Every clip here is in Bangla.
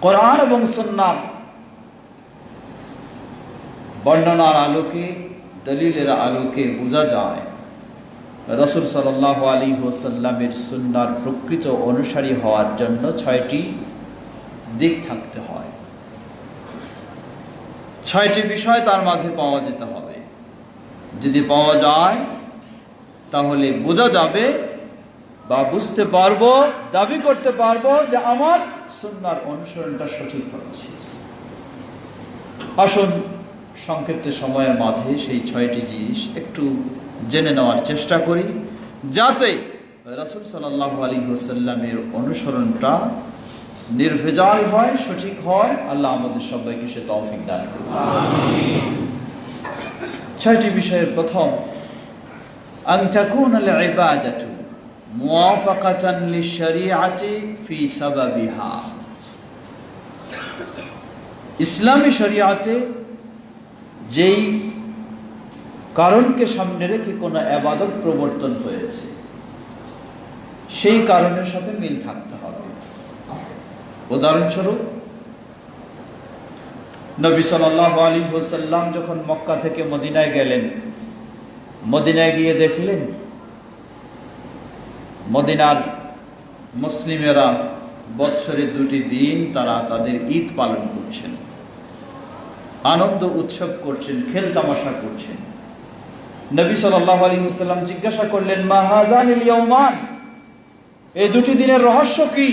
কোরআন এবং সন্ন্যার বর্ণনার আলোকে, দলিলের আলোকে বোঝা যায়, রসুল সাল্লাহ আলী ওসাল্লামের সুন্নার প্রকৃত অনুসারী হওয়ার জন্য ছয়টি দিক থাকতে হয়। ছয়টি বিষয় তার মাঝে পাওয়া যেতে হবে। যদি পাওয়া যায়, তাহলে বোঝা যাবে বা বুঝতে পারব, দাবি করতে পারব যে আমার সুন্নার অনুসরণটা সঠিক হচ্ছে। আসুন, সংক্ষিপ্ত সময়ের মাঝে সেই ছয়টি জিনিস একটু জেনে নেওয়ার চেষ্টা করি, যাতে রাসুল সাল্লাহ আলী হোসাল্লামের অনুসরণটা নির্ভেজাল হয়, সঠিক হয়। আল্লাহ আমাদের সবাইকে সে তৌফিক দান করবে ছয়টি বিষয়ের প্রথম আংচাকুন আল ইবাদাতু موافقة للشريعة في سببها ইসলামী শরিয়াতে যেই কারণকে সামনে রেখে কোনো আবাদত প্রবর্তন হয়েছে সেই কারণের সাথে মিল থাকতে হবে উদাহরণস্বরূপ নবী সাল্লাহ আলী হোসাল্লাম যখন মক্কা থেকে মদিনায় গেলেন মদিনায় গিয়ে দেখলেন মদিনার মুসলিমেরা বৎসরে দুটি দিন তারা তাদের ঈদ পালন করছেন। আনন্দ উৎসব করছেন, খেল তামাশা করছেন। নবী সাল্লাহ আলী সাল্লাম জিজ্ঞাসা করলেন মাহাদান ইয়মান এই দুটি দিনের রহস্য কি?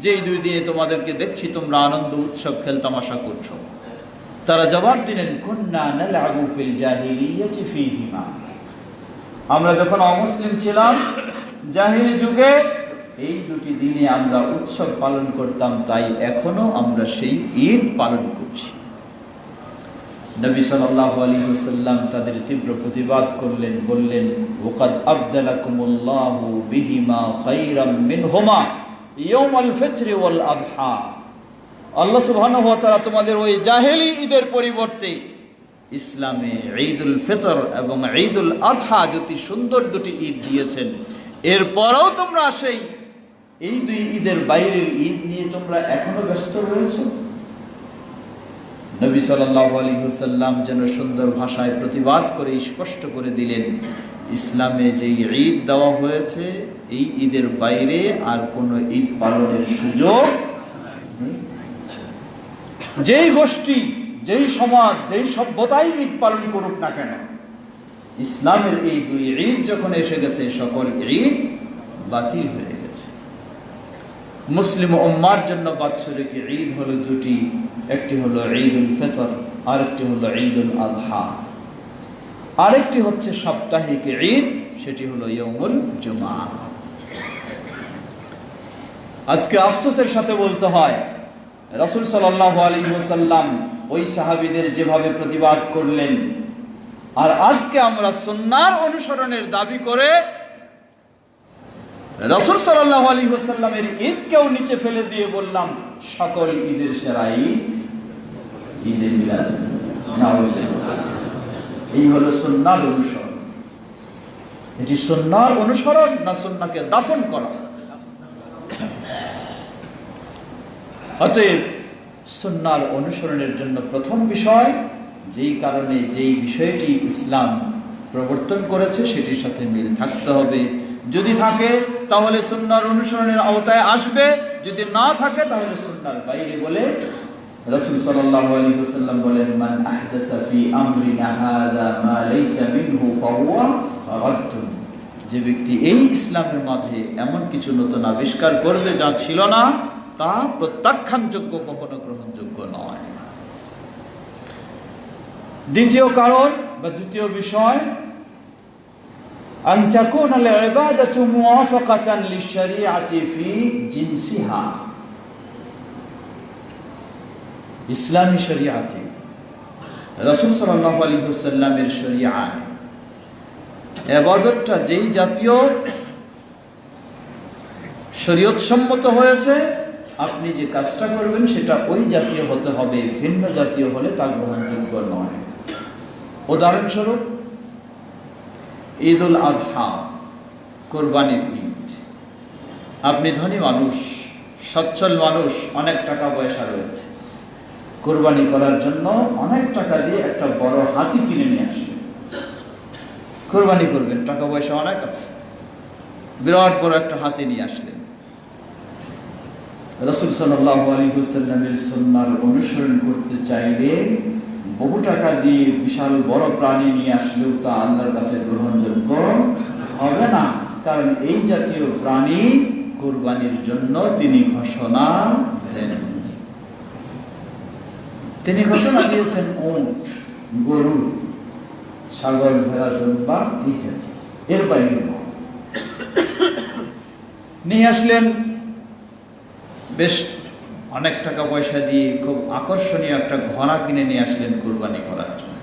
যে এই দুই দিনে তোমাদেরকে দেখছি তোমরা আনন্দ উৎসব, খেল তামাশা করছ। তারা জবাব দিলেন আমরা যখন অমুসলিম ছিলাম জাহিলি যুগে এই দুটি দিনে আমরা উৎসব পালন করতাম, তাই এখনও আমরা সেই ঈদ পালন করছি। নবী সাল্লাল্লাহু আলাইহি ওয়াসাল্লাম তাদের তীব্র প্রতিবাদ করলেন, বললেন ওয়াকাদ আবদালাকুমুল্লাহু বিহিমা খায়রাম মিনহুমা ইয়াউমাল ফিত্র ওয়াল আদহা। আল্লাহ সুবহানাহু ওয়া তাআলা তোমাদের ওই জাহেলি ঈদের পরিবর্তে ইসলামে ঈদুল ফিতর এবং ঈদুল আদহা যদি সুন্দর দুটি ঈদ দিয়েছেন। এরপরেও তোমরা সেই, এই দুই ঈদের বাইরের ঈদ নিয়ে তোমরা এখনও ব্যস্ত রয়েছে? নবী সাল্লাহ আলী হুসাল্লাম যেন সুন্দর ভাষায় প্রতিবাদ করে স্পষ্ট করে দিলেন, ইসলামে যেই ঈদ দেওয়া হয়েছে, এই ঈদের বাইরে আর কোনো ঈদ পালনের সুযোগ যেই গোষ্ঠী, যেই সমাজ, যেই সভ্যতাই ঈদ পালন করুক না কেন ইসলামের এই দুই ঈদ যখন এসে গেছে সকল ঈদ বাতিল হয়ে গেছে। মুসলিম উম্মার জন্য বাৎসরিক ঈদ হলো দুটি, একটি হলো ঈদুল ফিতর, আরেকটি হলো ঈদুল আদহা আরেকটি হচ্ছে সাপ্তাহিক ঈদ, সেটি হলো ইয়মুল জুমা আজকে আফসোসের সাথে বলতে হয়, রাসূল সাল্লাল্লাহু আলাইহি ওয়াসাল্লাম ওই সাহাবীদের যেভাবে প্রতিবাদ করলেন আর আজকে আমরা সুন্নার অনুসরণের দাবি করে রাসূল সাল্লাল্লাহু আলাইহি ওয়াসাল্লামের ঈদকেও নিচে ফেলে দিয়ে বললাম, সকল ঈদের সেরা ঈদ ঈদে মিলাদ। এই হলো সুন্নার অনুসরণ। এটি সুন্নার অনুসরণ না সুন্নাকে দাফন করা? অতএব সুন্নার অনুসরণের জন্য প্রথম বিষয় যেই কারণে যেই বিষয়টি ইসলাম প্রবর্তন করেছে, সেটির সাথে মিল থাকতে হবে। যদি থাকে, তাহলে সুন্নার অনুসরণের আওতায় আসবে। যদি না থাকে, তাহলে সুন্নার বাইরে বলে রাসূল সাল্লাল্লাহু আলাইহি ওয়াসাল্লাম বলেন, মান আহদাসা ফি আমরিনা মা লাইসা মিনহু ফাহুয়া যে ব্যক্তি এই ইসলামের মাঝে এমন কিছু নতুন আবিষ্কার করবে যা ছিল না, তা প্রত্যাখ্যানযোগ্য কখনো গ্রহণযোগ্য নয় দ্বিতীয় কারণ বা দ্বিতীয় বিষয় أن تكون العبادة موافقة للشريعة في جنسها ইসলামী শরিয়াতে রসুল সাল্লাহ আলী হুসাল্লামের শরিয়ায় এবাদতটা যেই জাতীয় শরীয়তসম্মত হয়েছে আপনি যে কাজটা করবেন সেটা ওই জাতীয় হতে হবে ভিন্ন জাতীয় হলে তা গ্রহণযোগ্য নয় উদাহরণস্বরূপ ঈদ উল আদহা কোরবানির ঈদ। আপনি ধনী মানুষ, সচ্ছল মানুষ, অনেক টাকা পয়সা রয়েছে। কোরবানি করার জন্য অনেক টাকা দিয়ে একটা বড় হাতি কিনে নিয়ে আসলেন। কোরবানি করবেন, টাকা পয়সা অনেক আছে। বিরাট বড় একটা হাতি নিয়ে আসলেন। রসুল সাল্লাহ আলী হুসাল্লামের সন্ন্যার অনুসরণ করতে চাইলে বহু টাকা দিয়ে বিশাল বড় প্রাণী নিয়ে আসলেও তা আল্লাহর কাছে গ্রহণযোগ্য হবে না। কারণ এই জাতীয় প্রাণী কোরবানির জন্য তিনি ঘোষণা দেন তিনি ঘোষণা দিয়েছেন উট গরু, ছাগল ভেড়া জম্বা এই জাতীয়, এর বাইরে নিয়ে আসলেন বেশ অনেক টাকা পয়সা দিয়ে খুব আকর্ষণীয় একটা ঘোড়া কিনে নিয়ে আসলেন কুরবানি করার জন্য।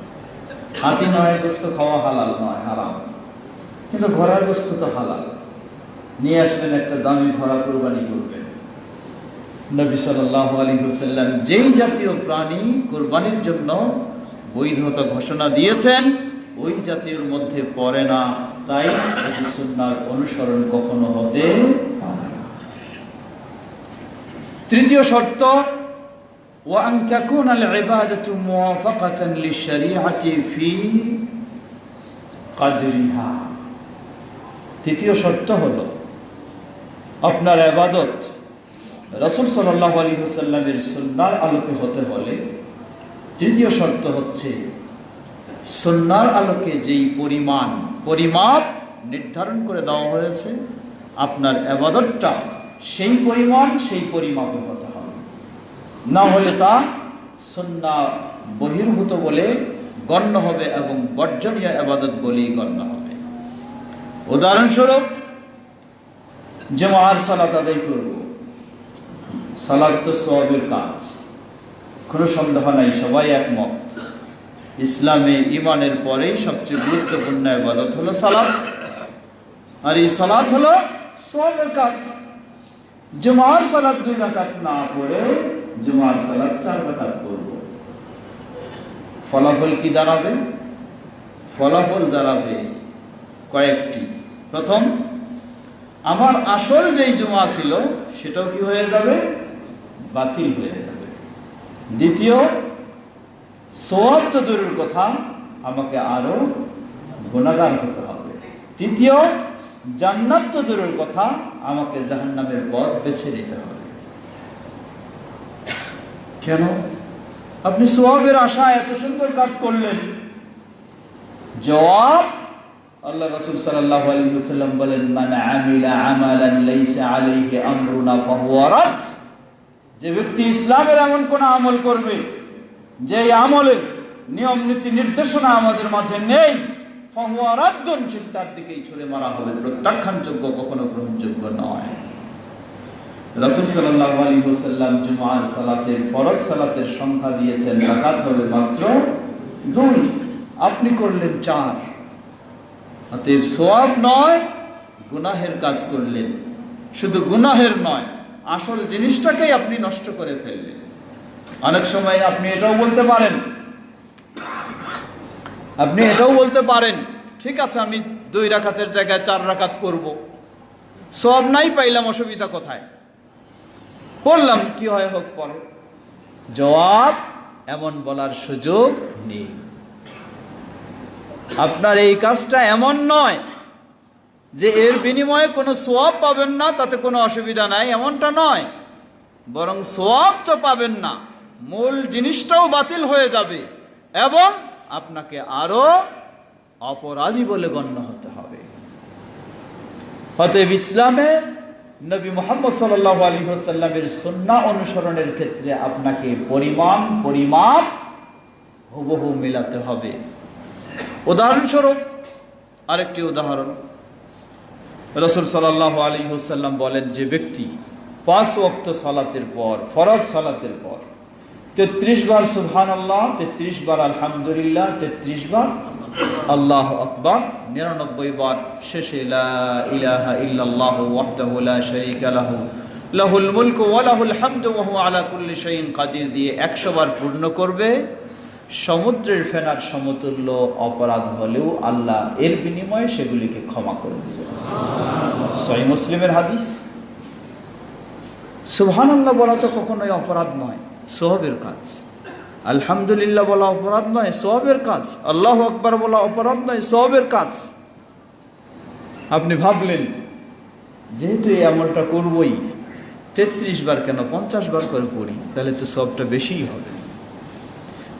হাতি নয়, গোস্ত খাওয়া হালাল নয়, হারাম। কিন্তু ঘোড়ার গোস্ত তো হালাল। নিয়ে আসলেন একটা দামি ঘোড়া কুরবানি করবেন। নবী সাল্লাহ আলী হুসাল্লাম যেই জাতীয় প্রাণী কোরবানির জন্য বৈধতা ঘোষণা দিয়েছেন, ওই জাতীয়র মধ্যে পড়ে না। তাই সুন্নার অনুসরণ কখনো হতে তৃতীয় শর্ত ওয়াং চাকুন আল ইবাদাতু মুওয়াফাকাতান লিশরিআতি ফি তৃতীয় শর্ত হলো, আপনার আবাদত রসুল সাল্লাহ আলী হুসাল্লামের সন্ন্যার আলোকে হতে বলে তৃতীয় শর্ত হচ্ছে সন্ন্যার আলোকে যেই পরিমাণ, পরিমাপ নির্ধারণ করে দেওয়া হয়েছে, আপনার আবাদতটা সেই পরিমাণ, সেই পরিমাপে হতে হবে। না হলে তা সন্না বহির্ভূত বলে গণ্য হবে এবং বর্জনীয় আবাদত বলেই গণ্য হবে। উদাহরণস্বরূপ, জমার সালাত আদায় করব। সালাদ তো সবের কাজ। কোনো সন্দেহ নাই, সবাই একমত। ইসলামে ইমানের পরেই সবচেয়ে গুরুত্বপূর্ণ আবাদত হলো সালাদ আর এই সালাদ হলো সবের কাজ। জুমার সালাদ দুই রাকাত না পড়ে জুমার সালাদ চার রাকাত করব ফলাফল কি দাঁড়াবে? ফলাফল দাঁড়াবে কয়েকটি। প্রথম, আমার আসল যেই জুমা ছিল সেটাও কি হয়ে যাবে? বাতিল হয়ে যাবে। দ্বিতীয়, সোয়াব তো দূরের কথা, আমাকে আরও গুণাগার হতে হবে। তৃতীয় জান্নাত তো দূরের কথা, আমাকে জাহান্নামের পথ বেছে নিতে হবে। কেন? আপনি সোয়াবের আশা এত সুন্দর কাজ করলেন। জবাব, আল্লাহ রাসূল সাল্লাল্লাহু আলাইহি ওয়াসাল্লাম বলেন, মান আমিলা আমালান লাইসা আলাইহি আমরুনা ফাহুয়া যে ব্যক্তি ইসলামের এমন কোন আমল করবে যে আমলের নিয়ম নীতি নির্দেশনা আমাদের মাঝে নেই ফাহুয়া রাদ্দুন তার দিকেই ছুড়ে মারা হবে। প্রত্যাখ্যানযোগ্য কখনো গ্রহণযোগ্য নয়। রাসূল সাল্লাল্লাহু আলাইহি ওয়াসাল্লাম জুমার সালাতের ফরজ সালাতের সংখ্যা দিয়েছেন রাকাত হবে মাত্র দুই। আপনি করলেন চার। অতএব সোয়াব নয়, গুনাহের কাজ করলেন। শুধু গুনাহের নয়, আসল জিনিসটাকেই আপনি নষ্ট করে ফেললেন। অনেক সময় আপনি এটাও বলতে পারেন আপনি এটাও বলতে পারেন, ঠিক আছে, আমি দুই রাখাতের জায়গায় চার রাখাত পড়ব। সব নাই পাইলাম, অসুবিধা কোথায়? পড়লাম, কি হয় হোক পরে। জবাব, এমন বলার সুযোগ নেই। আপনার এই কাজটা এমন নয় যে এর বিনিময়ে কোনো সোয়াব পাবেন না, তাতে কোনো অসুবিধা নাই, এমনটা নয়। বরং সোয়াব তো পাবেন না, মূল জিনিসটাও বাতিল হয়ে যাবে। এবং আপনাকে আরও অপরাধী বলে গণ্য হতে হবে। অতএব ইসলামে নবী মোহাম্মদ সাল্লাহ আলী সাল্লামের সন্না অনুসরণের ক্ষেত্রে আপনাকে পরিমাণ, পরিমাপ হুবহু মিলাতে হবে। উদাহরণস্বরূপ আরেকটি উদাহরণ। রসুল সাল্লাহ আলী হুসাল্লাম বলেন যে ব্যক্তি পাঁচ ওক্ত সালাতের পর, ফরজ সালাতের পর তেত্রিশ বার সুবহান আল্লাহ তেত্রিশ বার আলহামদুলিল্লাহ, তেত্রিশ বার আল্লাহ আকবর, নিরানব্বই বার শেষে ইলাহা ইল্লাল্লাহ ওয়াহদাহু লা শারীকা লাহু, লাহুল মুলকু ওয়া লাহুল হামদু ওয়া হুয়া আলা কুল্লি শাইইন কাদির দিয়ে 100 বার পূর্ণ করবে। সমুদ্রের ফেনার সমতুল্য অপরাধ হলেও আল্লাহ এর বিনিময়ে সেগুলিকে ক্ষমা করে সহি মুসলিমের হাদিস। সুবহান আল্লাহ বলা তো কখনোই অপরাধ নয়। সোহবের কাজ। আলহামদুলিল্লাহ বলা অপরাধ নয়, সোহবের কাজ। আল্লাহ আকবার বলা অপরাধ নয়, সোহবের কাজ। আপনি ভাবলেন, যেহেতু এই আমলটা করবই, তেত্রিশ বার কেন পঞ্চাশ বার করে পড়ি, তাহলে তো সবটা বেশিই হবে।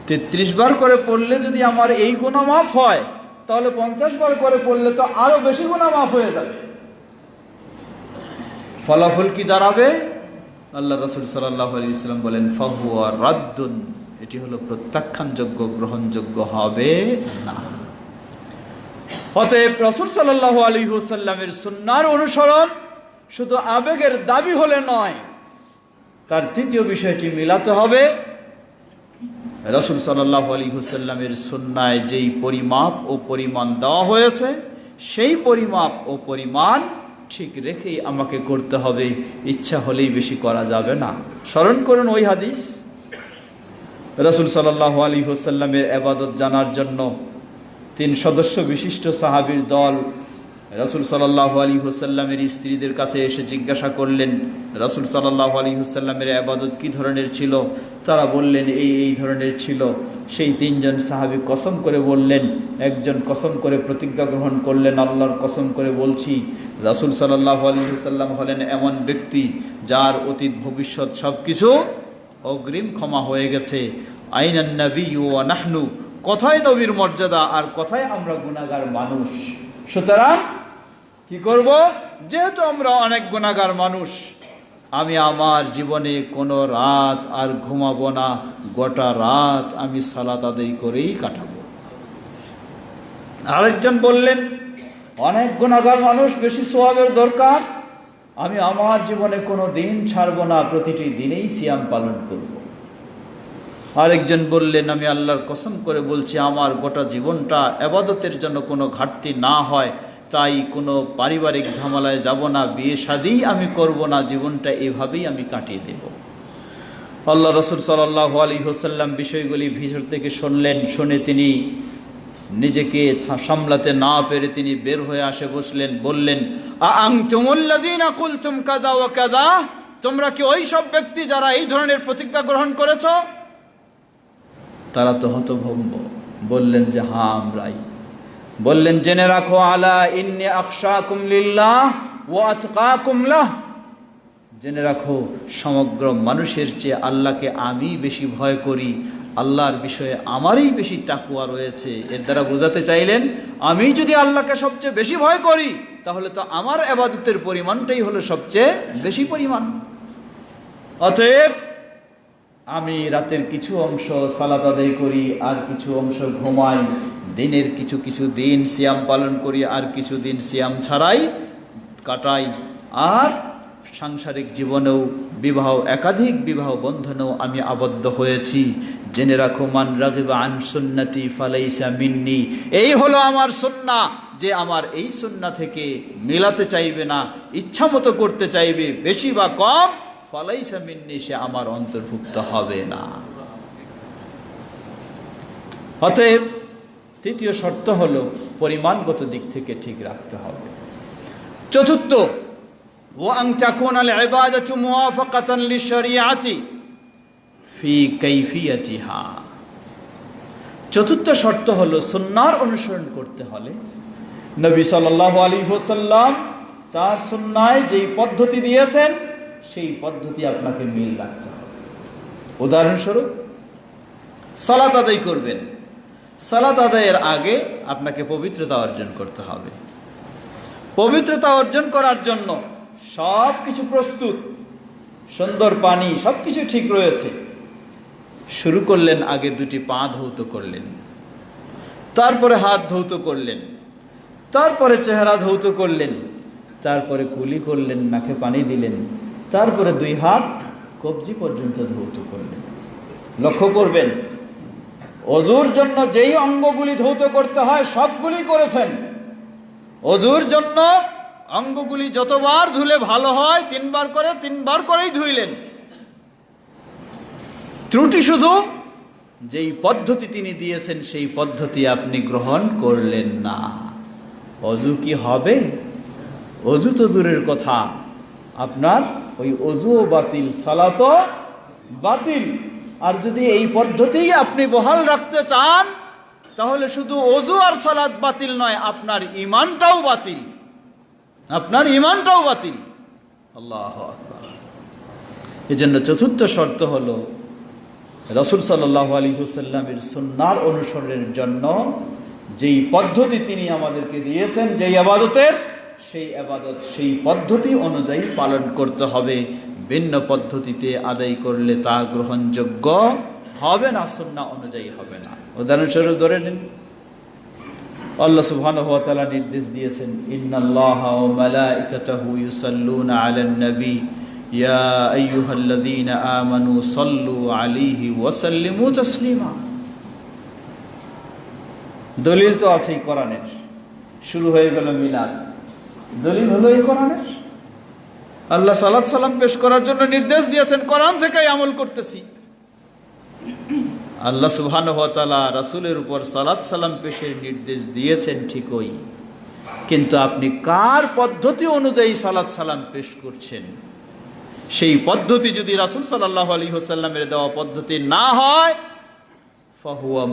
তেত্রিশ বার করে পড়লে যদি আমার এই গুণা মাফ হয়, তাহলে পঞ্চাশ বার করে পড়লে তো আরও বেশি গুণা মাফ হয়ে যাবে। ফলাফল কি দাঁড়াবে? আল্লাহ রসুল সাল্লাহ আলী ইসলাম বলেন, ফাহুয়া রাদ্দুন এটি হলো প্রত্যাখ্যানযোগ্য, গ্রহণযোগ্য হবে না। অতএব রসুল সাল্লাহ আলী হুসাল্লামের সুন্নার অনুসরণ শুধু আবেগের দাবি হলে নয়, তার তৃতীয় বিষয়টি মিলাতে হবে। রসুল সাল্লাহ আলী হুসাল্লামের সুন্নায় যেই পরিমাপ ও পরিমাণ দেওয়া হয়েছে, সেই পরিমাপ ও পরিমাণ ঠিক রেখেই আমাকে করতে হবে, ইচ্ছা হলেই বেশি করা যাবে না। স্মরণ করুন ওই হাদিস। রসুল সাল্লাহ আলী হুসাল্লামের আবাদত জানার জন্য তিন সদস্য বিশিষ্ট সাহাবির দল রসুল সাল্লাহ আলী হুসাল্লামের স্ত্রীদের কাছে এসে জিজ্ঞাসা করলেন, রসুল সাল্লাহ আলী হুসাল্লামের আবাদত কী ধরনের ছিল? তারা বললেন, এই এই ধরনের ছিল। সেই তিনজন সাহাবি কসম করে বললেন, একজন কসম করে প্রতিজ্ঞা গ্রহণ করলেন, আল্লাহর কসম করে বলছি, রসুল সাল্লাহ আলী হুসাল্লাম হলেন এমন ব্যক্তি যার অতীত, ভবিষ্যৎ সব কিছু অগ্রিম ক্ষমা হয়ে গেছে। আইনান নবী ও নাহনু, কথায় নবীর মর্যাদা আর কথায় আমরা গুণাগার মানুষ। সুতরাং কি করব? যেহেতু আমরা অনেক গুণাগার মানুষ আমি আমার জীবনে কোনো রাত আর ঘুমাবো না, গোটা রাত আমি সালাত আদায় করেই কাটাবো। আরেকজন বললেন, অনেক গুণাগার মানুষ, বেশি সোয়াবের দরকার। আমি আমার জীবনে কোনো দিন ছাড়বো না, প্রতিটি দিনেই সিয়াম পালন করব। আরেকজন বললেন, আমি আল্লাহর কসম করে বলছি, আমার গোটা জীবনটা আবাদতের জন্য কোনো ঘাটতি না হয়। তাই কোনো পারিবারিক ঝামেলায় যাব না, বিয়ে শাদিই আমি করব না, জীবনটা এভাবেই আমি কাটিয়ে দেব। আল্লাহ রসুল সাল্লাহ আলী হোসাল্লাম বিষয়গুলি ভিতর থেকে শুনলেন, শুনে তিনি নিজেকে সামলাতে না পেরে তিনি বের হয়ে আসে বসলেন, বললেন কাদা ও কাদা তোমরা কি ওই সব ব্যক্তি যারা এই ধরনের প্রতিজ্ঞা গ্রহণ করেছ? তারা তো হতভম্ব। বললেন যে হ্যাঁ আমরাই। বললেন, জেনে রাখো, আলা ইন্নি আকশা কুমলিল্লাহ ও আতকা জেনে রাখো, সমগ্র মানুষের চেয়ে আল্লাহকে আমি বেশি ভয় করি। আল্লাহর বিষয়ে আমারই বেশি টাকুয়া রয়েছে। এর দ্বারা বোঝাতে চাইলেন, আমি যদি আল্লাহকে সবচেয়ে বেশি ভয় করি, তাহলে তো আমার আবাদতের পরিমাণটাই হলো সবচেয়ে বেশি পরিমাণ। অতএব, আমি রাতের কিছু অংশ সালাত আদায় করি, আর কিছু অংশ ঘুমাই। দিনের কিছু কিছু দিন সিয়াম পালন করি, আর কিছু দিন সিয়াম ছাড়াই কাটাই। আর সাংসারিক জীবনেও বিবাহ, একাধিক বিবাহ বন্ধনেও আমি আবদ্ধ হয়েছি। জেনে রাখো, মান রাগিবা আন সুন্নতি ফালাইসা মিন্নি। এই হলো আমার সুন্না, যে আমার এই সুন্না থেকে মেলাতে চাইবে না, ইচ্ছা মতো করতে চাইবে, বেশি বা কম ফালাইসা মিন্নি, সে আমার অন্তর্ভুক্ত হবে না। অতএব তৃতীয় শর্ত হলো পরিমাণগত দিক থেকে ঠিক রাখতে হবে। চতুর্থ ও আং চাকুন আল ইবাদাতু মুওয়াফাকাতান লিশরিয়াতি ফি কাইফিয়াতিহা। চতুর্থ শর্ত হলো সুন্নার অনুসরণ করতে হলে নবী সাল্লাল্লাহু আলাইহি ওয়াসাল্লাম তার সুন্নায় যেই পদ্ধতি দিয়েছেন, সেই পদ্ধতি আপনাকে মিল রাখতে হবে। উদাহরণস্বরূপ, সালাত আদায় করবেন। সালাত আদায়ের আগে আপনাকে পবিত্রতা অর্জন করতে হবে। পবিত্রতা অর্জন করার জন্য সব কিছু প্রস্তুত। সুন্দর পানি সব কিছু ঠিক রয়েছে। শুরু করলেন, আগে দুটি পা ধৌত করলেন। তারপরে হাত ধৌত করলেন। তারপরে চেহারা ধৌত করলেন। তারপরে কুলি করলেন, নাকে পানি দিলেন। তারপরে দুই হাত কবজি পর্যন্ত ধৌত করলেন। লক্ষ্য করবেন অজুর জন্য যেই অঙ্গগুলি ধৌত করতে হয়, সবগুলি করেছেন। অজুর জন্য অঙ্গগুলি যতবার ধুলে ভালো হয়, তিনবার করে, তিনবার করেই ধুইলেন। ত্রুটি শুধু, যেই পদ্ধতি তিনি দিয়েছেন, সেই পদ্ধতি আপনি গ্রহণ করলেন না। অজু কি হবে? অজু তো দূরের কথা। আপনার ওই অজু বাতিল সালাত বাতিল। আর যদি এই পদ্ধতি আপনি বহাল রাখতে চান, তাহলে শুধু অজু আর সালাত বাতিল নয়, আপনার ইমানটাও বাতিল। আপনার ইমানটাও বাতিল। আল্লাহ এই জন্য চতুর্থ শর্ত হলো, রসুল সাল্লাহ আলী হুসাল্লামের সুন্নার অনুসরণের জন্য যেই পদ্ধতি তিনি আমাদেরকে দিয়েছেন, যেই আবাদতের, সেই আবাদত, সেই পদ্ধতি অনুযায়ী পালন করতে হবে। ভিন্ন পদ্ধতিতে আদায় করলে তা গ্রহণযোগ্য হবে না, সুন্না অনুযায়ী হবে না। উদাহরণস্বরূপ ধরে নিন, আল্লাহ সুবহানাহু ওয়া তাআলা নির্দেশ দিয়েছেন, ইন্নাল্লাহা ওয়া মালাইকাতাহু ইউসাল্লুনা আলান নবী, ইয়া আইয়ুহাল্লাযীনা আমানু সাল্লু আলাইহি ওয়া সাল্লিমু তাসলিমা। দলিল তো আছেই কোরআনের, শুরু হয়ে গেল মিলাদ। দলিল হলো এই কোরআনের? আল্লাহ সালাত সালাম পেশ করার জন্য নির্দেশ দিয়েছেন, কোরআন থেকেই আমল করতেছি। আল্লাহ সুবহান তাআলা রাসূলের উপর সালাত সালাম পেশের নির্দেশ দিয়েছেন ঠিকই। কিন্তু আপনি কার পদ্ধতি অনুযায়ী সালাত সালাম পেশ করছেন? সেই পদ্ধতি যদি রাসূল সাল্লাল্লাহু আলাইহি ওয়াসাল্লামের দেওয়া পদ্ধতি না হয়, ফাহুয়া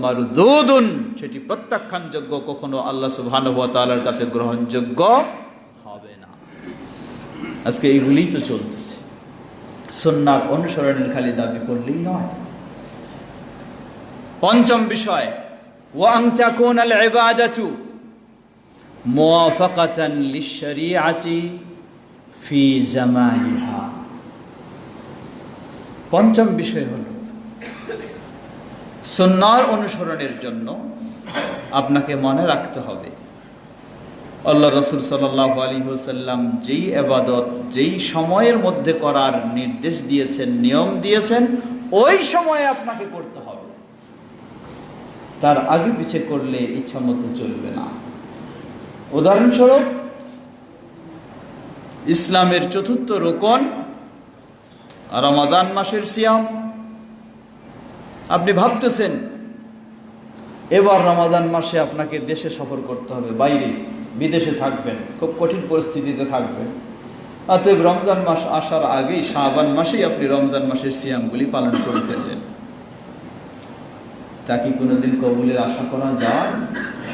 সেটি প্রত্যাখ্যানযোগ্য কখনো আল্লাহ তাআলার কাছে গ্রহণযোগ্য আজকে এইগুলিই তো চলতেছে। সুন্নার অনুসরণের খালি দাবি করলেই নয়। পঞ্চম বিষয় ওয়াং তাকুন আল ইবাদাতু মুওয়াফাকাতান লিশরিয়াতি ফি জামানিহা। পঞ্চম বিষয় হল, সুন্নার অনুসরণের জন্য আপনাকে মনে রাখতে হবে আল্লাহ রসুল সাল্লাহ আলী হুসাল্লাম যেই আবাদত যেই সময়ের মধ্যে করার নির্দেশ দিয়েছেন, নিয়ম দিয়েছেন, ওই সময়ে আপনাকে করতে হবে। তার আগে পিছে করলে ইচ্ছা মতো চলবে না। উদাহরণস্বরূপ, ইসলামের চতুর্থ রোকন, রমাদান মাসের সিয়াম। আপনি ভাবতেছেন, এবার রমাদান মাসে আপনাকে দেশে সফর করতে হবে, বাইরে। বিদেশে থাকবেন, খুব কঠিন পরিস্থিতিতে থাকবেন। অতএব রমজান মাস আসার আগেই শাহবান মাসেই আপনি রমজান মাসের সিয়ামগুলি পালন করে ফেললেন তা কি কোনোদিন কবুলের আশা করা যায়?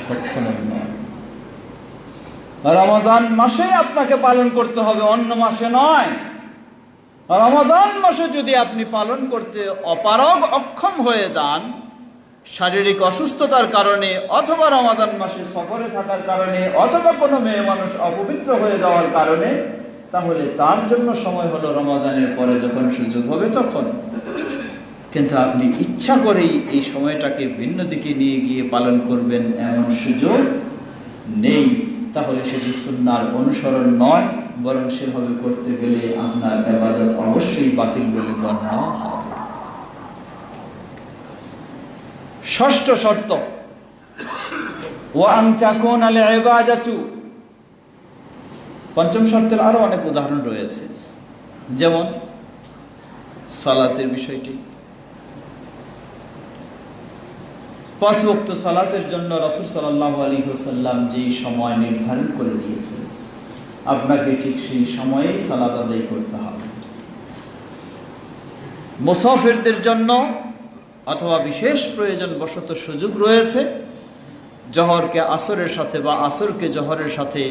কখনোই নয়। রমাদান মাসেই আপনাকে পালন করতে হবে, অন্য মাসে নয়। রমাদান মাসে যদি আপনি পালন করতে অপারগ অক্ষম হয়ে যান শারীরিক অসুস্থতার কারণে অথবা রমাদান মাসে সফরে থাকার কারণে অথবা কোনো মেয়ে মানুষ অপবিত্র হয়ে যাওয়ার কারণে, তাহলে তার জন্য সময় হলো রমাদানের পরে যখন সুযোগ হবে তখন। কিন্তু আপনি ইচ্ছা করেই এই সময়টাকে ভিন্ন দিকে নিয়ে গিয়ে পালন করবেন, এমন সুযোগ নেই। তাহলে সেটি সুন্নার অনুসরণ নয়, বরং সেভাবে করতে গেলে আপনার আবাদত অবশ্যই বাতিল বলে গণ্য হবে ষষ্ঠ শর্ত। ওয়াং চাকুন আল পঞ্চম শর্তের আরও অনেক উদাহরণ রয়েছে। যেমন সালাতের বিষয়টি। পাঁচ বক্ত সালাতের জন্য রসুল সাল্লাহ আলী হোসাল্লাম যেই সময় নির্ধারণ করে দিয়েছেন, আপনাকে ঠিক সেই সময়েই সালাত আদায় করতে হবে। মুসাফিরদের জন্য অথবা বিশেষ প্রয়োজন বশত সুযোগ রয়েছে, জহরকে আসরের সাথে বা আসরকে জহরের সাথে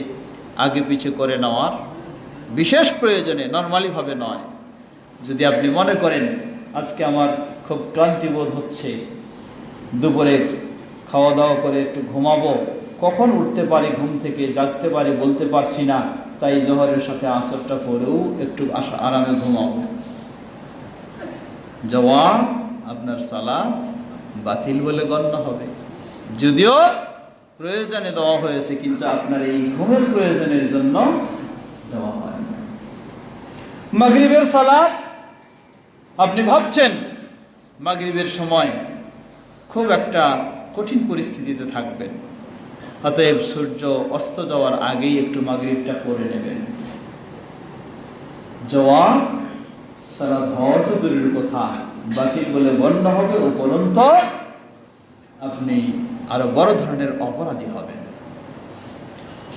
আগে পিছে করে নেওয়ার বিশেষ প্রয়োজনে, নর্মালিভাবে নয়। যদি আপনি মনে করেন, আজকে আমার খুব ক্লান্তি বোধ হচ্ছে, দুপুরে খাওয়া দাওয়া করে একটু ঘুমাবো, কখন উঠতে পারি, ঘুম থেকে জাগতে পারি, বলতে পারছি না, তাই জহরের সাথে আসরটা পরেও একটু আরামে ঘুমাবো। জবাব আপনার সালাত বাতিল বলে গণ্য হবে। যদিও প্রয়োজনে দেওয়া হয়েছে, কিন্তু আপনার এই ঘুমের প্রয়োজনের জন্য দেওয়া হয় না। মাগরিবের আপনি ভাবছেন মাগরিবের সময় খুব একটা কঠিন পরিস্থিতিতে থাকবেন। অতএব সূর্য অস্ত যাওয়ার আগেই একটু মাগরিবটা করে নেবেন। জবাব সালাদ হওয়া তো দূরের কথা। বাকি বলে গণ্য হবে, উপরন্ত আপনি আরও বড় ধরনের অপরাধী হবেন।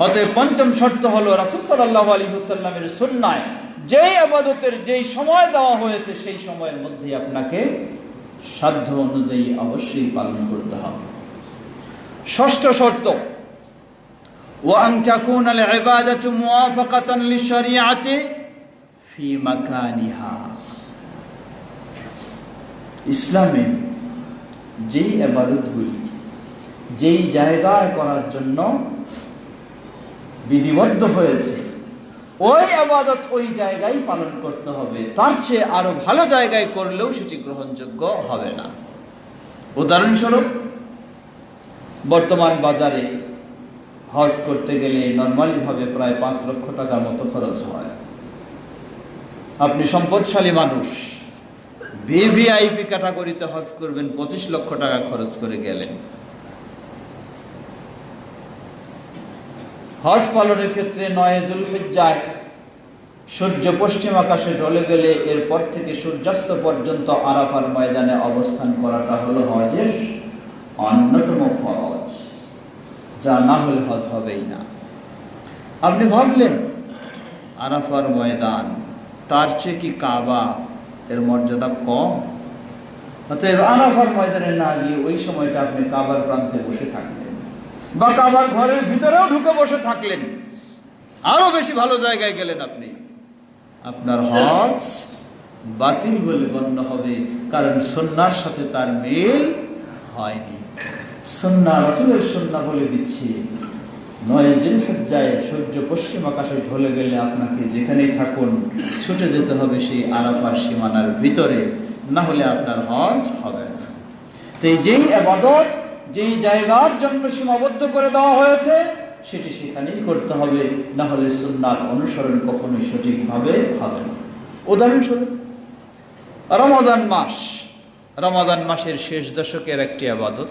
অতএব পঞ্চম শর্ত হলো রাসুল সাল্লাহ আলী হুসাল্লামের সন্ন্যায় যেই আবাদতের যেই সময় দেওয়া হয়েছে, সেই সময়ের মধ্যেই আপনাকে সাধ্য অনুযায়ী অবশ্যই পালন করতে হবে। ষষ্ঠ শর্ত ওয়াং চাকুন আল ইবাদাতু মুওয়াফাকাতান লিশরিআতি ফি মাকানিহা। ইসলামে যেই আবাদতগুলি যেই জায়গায় করার জন্য বিধিবদ্ধ হয়েছে, ওই আবাদত ওই জায়গায় পালন করতে হবে। তার চেয়ে আরও ভালো জায়গায় করলেও সেটি গ্রহণযোগ্য হবে না। উদাহরণস্বরূপ, বর্তমান বাজারে হজ করতে গেলে নর্মালি ভাবে প্রায় পাঁচ লক্ষ টাকার মতো খরচ হয়। আপনি সম্পদশালী মানুষ ভিভিআইপি ক্যাটাগরিতে হজ করবেন, পঁচিশ লক্ষ টাকা খরচ করে গেলেন। হজ পালনের ক্ষেত্রে নয় জুলহিজ্জায় সূর্য পশ্চিম আকাশে ঢলে গেলে এরপর থেকে সূর্যাস্ত পর্যন্ত আরাফার ময়দানে অবস্থান করাটা হলো হজের অন্যতম ফরজ, যা না হলে হজ হবেই না। আপনি ভাবলেন, আরাফার ময়দান, তার চেয়ে কি কাবা এর মর্যাদা কম। অতএব আরাফার ময়দানে না গিয়ে ওই সময়টা আপনি কাবার প্রান্তে বসে থাকলেন বা কাবার ঘরের ভিতরেও ঢুকে বসে থাকলেন। আরও বেশি ভালো জায়গায় গেলেন আপনি। আপনার হজ বাতিল বলে গণ্য হবে, কারণ সন্ন্যার সাথে তার মেল হয়নি। সন্না, রাসুলের সন্না বলে দিচ্ছি। নয় জিলহজ্জায় সূর্য পশ্চিম আকাশে ঢলে গেলে আপনাকে যেখানেই থাকুন, ছুটে যেতে হবে সেই আরাফার সীমানার ভিতরে। না হলে আপনার হজ হবে না। তো যেই আবাদত, যেই জায়গার জন্য সীমাবদ্ধ করে দেওয়া হয়েছে, সেটি সেখানেই করতে হবে। না হলে সুন্নার অনুসরণ কখনোই সঠিকভাবে হবে না। উদাহরণস্বরূপ, রমাদান মাস। রমাদান মাসের শেষ দশকের একটি আবাদত,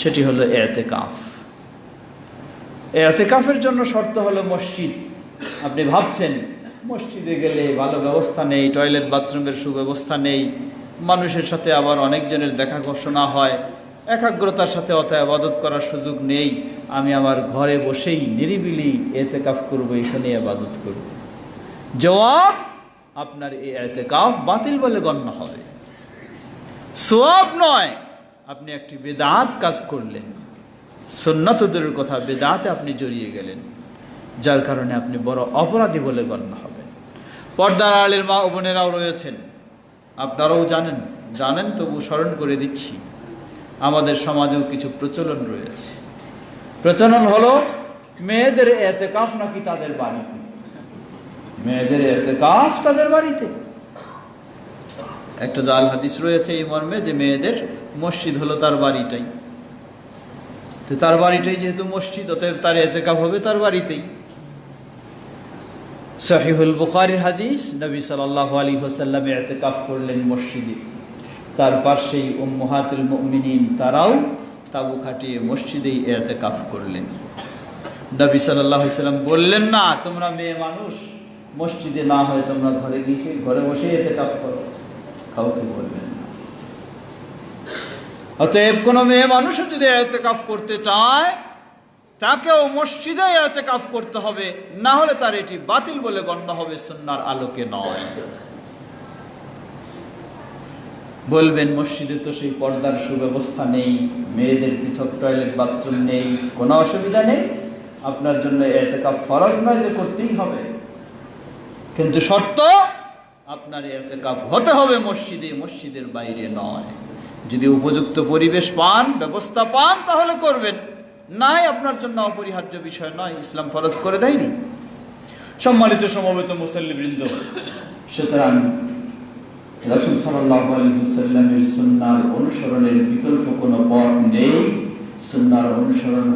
সেটি হলো এতেকাফ। এতেকাফের জন্য শর্ত হলো মসজিদ। আপনি ভাবছেন, মসজিদে গেলে ভালো ব্যবস্থা নেই, টয়লেট, বাথরুমের সুব্যবস্থা নেই, মানুষের সাথে আবার অনেকজনের দেখা ঘোষণা হয়, একাগ্রতার সাথে অত আবাদত করার সুযোগ নেই, আমি আমার ঘরে বসেই নিরিবিলি এতেকাফ করব এখানে আবাদত করব। জবাব, আপনার এই এতেকাফ বাতিল বলে গণ্য হবে। সোয়াব নয়, আপনি একটি বেদাত কাজ করলেন। সন্ন্যতদের কথা বেদাতে আপনি জড়িয়ে গেলেন, যার কারণে আপনি বড় অপরাধী বলে গণ্য হবেন। পর্দার আলের মা ও বোনেরাও রয়েছেন। আপনারাও জানেন জানেন, তবু স্মরণ করে দিচ্ছি, আমাদের সমাজেও কিছু প্রচলন রয়েছে। প্রচলন হলো, মেয়েদের এতেকাফ নাকি তাদের বাড়িতে? মেয়েদের এতেকাফ তাদের বাড়িতে। একটা জাল হাদিস রয়েছে এই মর্মে যে মেয়েদের মসজিদ হলো তার বাড়িটাই। তো তার বাড়িটাই যেহেতু মসজিদ, অতএব তার এতেকাফ হবে তার বাড়িতেই। সহিহুল বুখারির হাদিস, নবী সাল্লাহ আলী হোসাল্লাম এতেকাফ করলেন মসজিদে। তার পাশেই উম্মহাতুল মুমিনিন তারাও তাবু খাটিয়ে মসজিদেই এতেকাফ করলেন। নবী সাল্লাহ সাল্লাম বললেন, না, তোমরা মেয়ে মানুষ, মসজিদে না হয় তোমরা ঘরে গিয়ে, ঘরে বসে এতেকাফ করো। কাউকে বলবেন অতএব কোনো মেয়ে মানুষও যদি এতেকাফ করতে চায়, তাকেও মসজিদে এতেকাফ করতে হবে। না হলে তার এটি বাতিল বলে গণ্য হবে সন্ন্যার আলোকে নয়। বলবেন, মসজিদে তো সেই পর্দার সুব্যবস্থা নেই, মেয়েদের পৃথক টয়লেট বাথরুম নেই, কোনো অসুবিধা নেই। আপনার জন্য এতেকাফ ফরজ নয় যে করতেই হবে। কিন্তু শর্ত, আপনার এতেকাফ হতে হবে মসজিদে, মসজিদের বাইরে নয়। যদি উপযুক্ত পরিবেশ পান, ব্যবস্থা পান, তাহলে করবেন। নাই আপনার জন্য অপরিহার্য বিষয় নয়, ইসলাম ফরজ করে দেয়নি। সম্মানিত সমবেত মুসল্লিবৃন্দ, সুতরাং রাসুল সাল্লাহ সুন্নার অনুসরণের বিকল্প কোনো পথ নেই। সুন্নার অনুসরণ